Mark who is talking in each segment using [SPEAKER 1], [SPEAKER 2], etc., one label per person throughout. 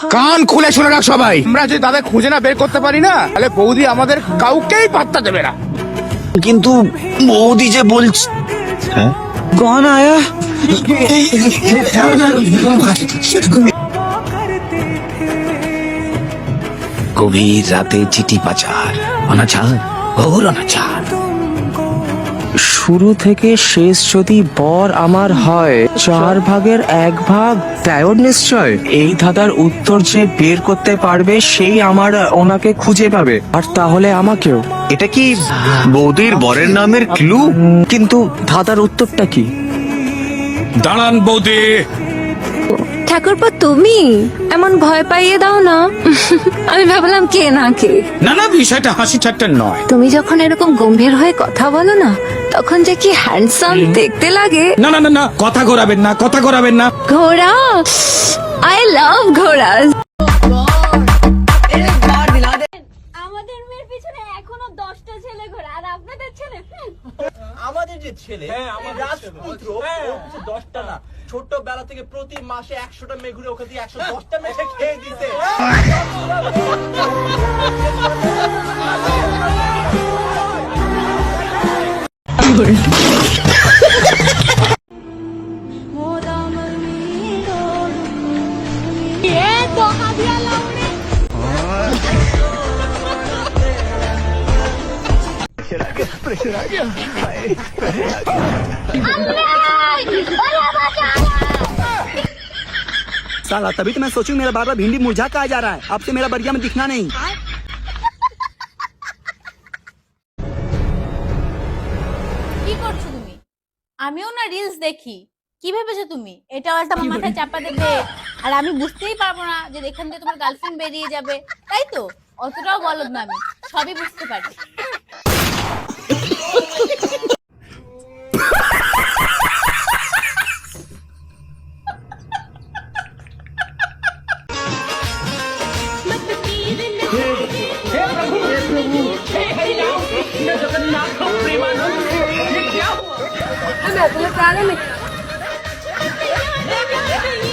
[SPEAKER 1] হ্যাঁ। কান খুলে শুনে রাখ সবাই। আমরা যদি তাদের খুঁজে না বের করতে পারি না তাহলে বৌদি আমাদের কাউকেই পাত্তা দেবে না।
[SPEAKER 2] কিন্তু বৌদি যে বলছে হ্যাঁ?
[SPEAKER 3] কন আয়া?
[SPEAKER 2] গভীর রাতে চিঠি পাচার। অনাচার ঘোর অনাচার।
[SPEAKER 3] শুরু থেকে শেষ যদি বর আমার হয় চার ভাগের এক ভাগ? দেয়র নিশ্চয়। এই ধাঁধার উত্তর যে বের করতে পারবে সেই আমার ওনাকে খুঁজে পাবে। আর তাহলে আমাকেও।
[SPEAKER 2] এটা কি বৌদির বরের নামের ক্লু
[SPEAKER 3] কিন্তু ধাঁধার উত্তরটা কি?
[SPEAKER 1] দাঁড়ান বৌদি।
[SPEAKER 4] ঠাকুরপো তুমি? এমন ভয় পাইয়ে দাও না। আমি ভাবলাম কে না কে।
[SPEAKER 1] না না বিষয়টা হাসি ঠাট্টা নয়।
[SPEAKER 4] তুমি যখন এরকম গম্ভীর হয়ে কথা বলো না তখন যে কি হ্যান্ডসাম দেখতে লাগে?
[SPEAKER 1] না না না না কথা ঘোরাবেন না কথা ঘোরাবেন না।
[SPEAKER 4] ঘোড়া? আই লাভ ঘোড়া।
[SPEAKER 5] যে ছেলে রাজপুত্র দশটা না ছোটবেলা থেকে প্রতি মাসে একশোটা মেয়ে ঘুরে ওখান থেকে একশো দশটা মেঘে খেয়ে দিতে।
[SPEAKER 6] साला तभी तो मैं सोचूं मेरा बार बार भिंडी मुरझा कहा जा रहा है अब से मेरा बढ़िया में दिखना नहीं
[SPEAKER 7] কি করছো তুমি আমিও না রিলস দেখি কি ভেবেছো তুমি এটাও একটা আমার মাথায় চাপা দেবে আর আমি বুঝতেই পারবো না যে এখান দিয়ে তোমার গার্লফ্রেন্ড বেরিয়ে যাবে তাই তো অতটাও বলদ না আমি সবই বুঝতে পারি eu vou tá, tá, tá, tá,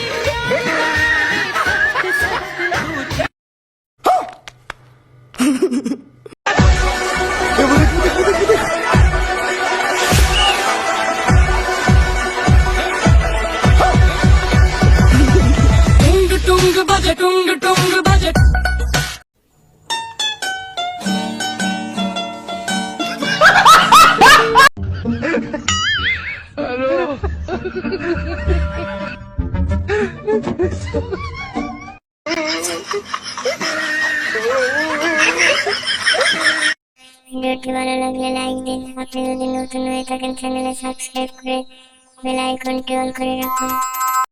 [SPEAKER 8] ভিডিওটি ভালো লাগলে লাইক দিন আপনি যদি নতুন হয়ে থাকেন চ্যানেলে সাবস্ক্রাইব করে বেল আইকনটি অন করে রাখুন।